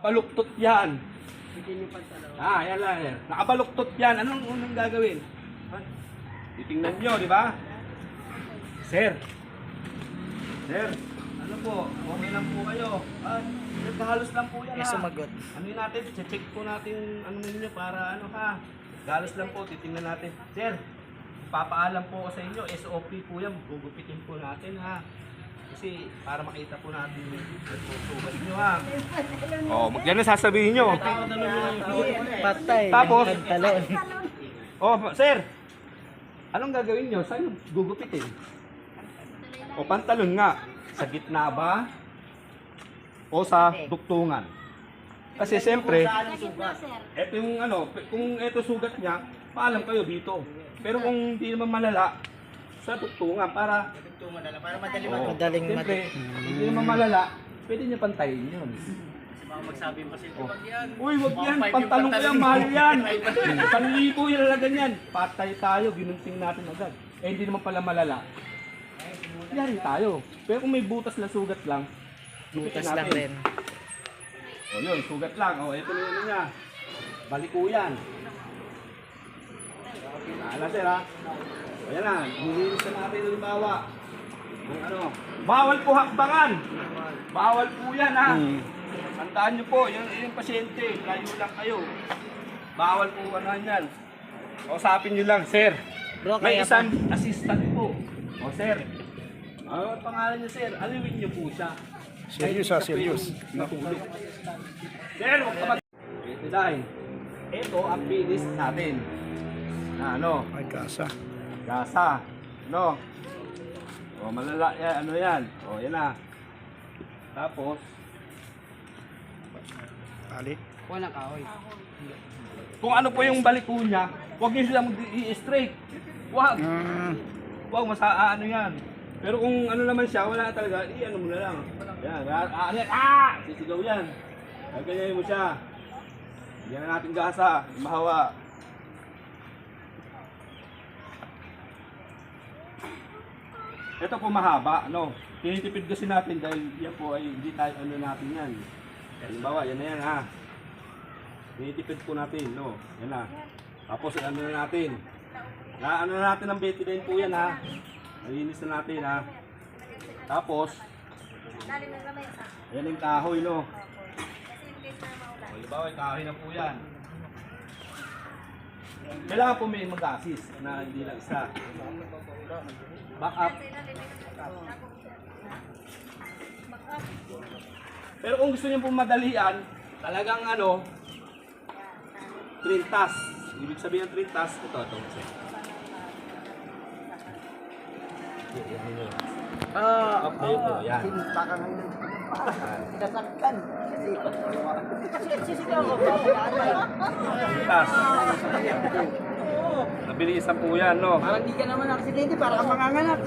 Baluktot yan. Ah, yan lang. Yan. Nakabaluktot yan. Anong unang gagawin? Titingnan nyo, di ba? Sir. Sir. Ano po? Okay lang po kayo. Ah, nagkahalos lang po yan ha. sumagot. Ano yun natin? Check po natin ano ninyo para ano ha. Galos lang po. Titingnan natin. Sir. Papaalam po ako sa inyo. SOP po yan. Gugupitin po natin ha. Kasi para makita po natin yung sugat nyo ha. Oh, yan ang sasabihin nyo. Patay. Tapos? Oh, sir. Anong gagawin nyo? Saan yung gugupitin? O pantalon nga. Sa gitna ba? O sa duktungan? Kasi siyempre, ito yung ano, kung ito sugat niya, paalam kayo dito. Pero kung hindi naman malala, sa duktungan para Para madali Oo. Madaling Siyempre, hindi naman malala, pwede niya pantayin yun. mga magsabi pa sila. Wag yan. Uy, wag yan. five yung Pantalon ko yan. Mahal yan. Isang libo yung lalagan yan. Patay tayo. Ginunting natin agad. Eh, hindi naman pala malala. Yari tayo. Pero kung may butas na sugat lang, Butas lang rin. O yun, sugat lang. O, ito na yun niya. Baliko yan. Ala sir ha. O yan na. Natin halimbawa. Kung ano. Bawal po hakbangan. Bawal po yan ha. Tandaan nyo po, yung, yung pasyente, layo lang kayo. Bawal po ano yan. Kausapin nyo lang, sir. Bro, May isang assistant po. O sir. Ano ang pangalan niyo sir? Aliwin niyo po siya. Serious ah, serious. Natulog. Sir, huwag ka mag... Ito dahil. Ito ang finish natin. Na ano? Ay, kasa. Gasa. No? O malala yan, ano yan? O yan na. Tapos, Ali. kung ano po yung baliko niya, huwag niyo silang i-straight. Huwag. Mm, Huwag masa ah, ano yan. Pero kung ano naman siya, wala na talaga, i-ano mo na lang. Yan, ah, ah, ano yan, ah! Sisigaw yan. Gaganyayin mo siya. Yan na natin gasa, mahawa. Ito po mahaba, no? Tinitipid kasi natin dahil yan po ay hindi tayo ano natin yan. Halimbawa, yan na yan ha. Tinitipid po natin, no? Yan na. Tapos ano na natin. Na ano na natin ng betadine po yan ha. Nalinis na natin ha. Tapos, yan yung kahoy no. Halimbawa, kahoy na po yan. Kailangan po may mag-assist na hindi lang isa. Back up. Pero kung gusto niyo po madalian, talagang ano, trintas. Ibig sabihin ng trintas, ito, ito. Ah, Okay po, yan. nasaktan. Trintas. Nabilisan po yan, no? Parang di ka naman aksidente, para ka manganganak.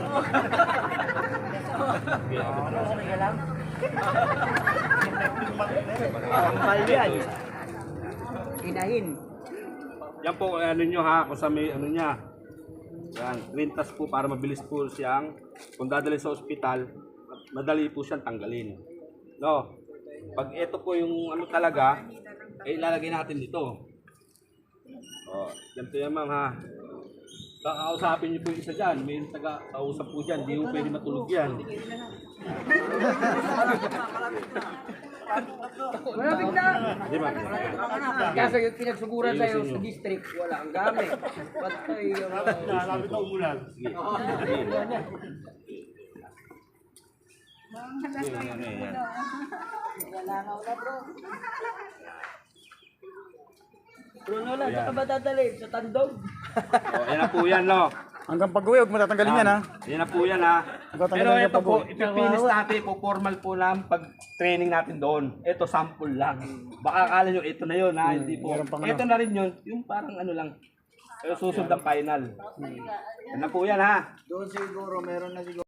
Kambal yan. Inahin. Yan po, ano nyo ha, kung sa may ano niya. Yan, trintas po para mabilis po siyang, kung dadali sa ospital, madali po siyang tanggalin. No? Pag ito po yung ano talaga, eh ilalagay natin dito. Oh, ganito yan ma'am ha. Kakausapin niyo po yung isa dyan. May taga-kausap po dyan. Hindi po pwede matulog yan. Malapit na. Di ba? Kaso yung pinagsuguran sa'yo sa district, wala kang gamit. Patay yung... Lalapit na umulan. Sige. Sige, yan, yan, yan. Bruno lang, saan ka ba dadalhin? Sa tandog? Oh, yan na po yan, no? Hanggang pag-uwi, huwag mo tatanggalin yan ha. Yan na po yan ha. Pero ito po, uwi. ipipinis natin po, formal po lang pag-training natin doon. Ito, sample lang. Baka akala nyo, ito na yun ha, hindi po. meron pang Ito na rin yun, yung parang ano lang. Pero susunod ang final. Yan na po yan ha. Doon siguro meron na siguro.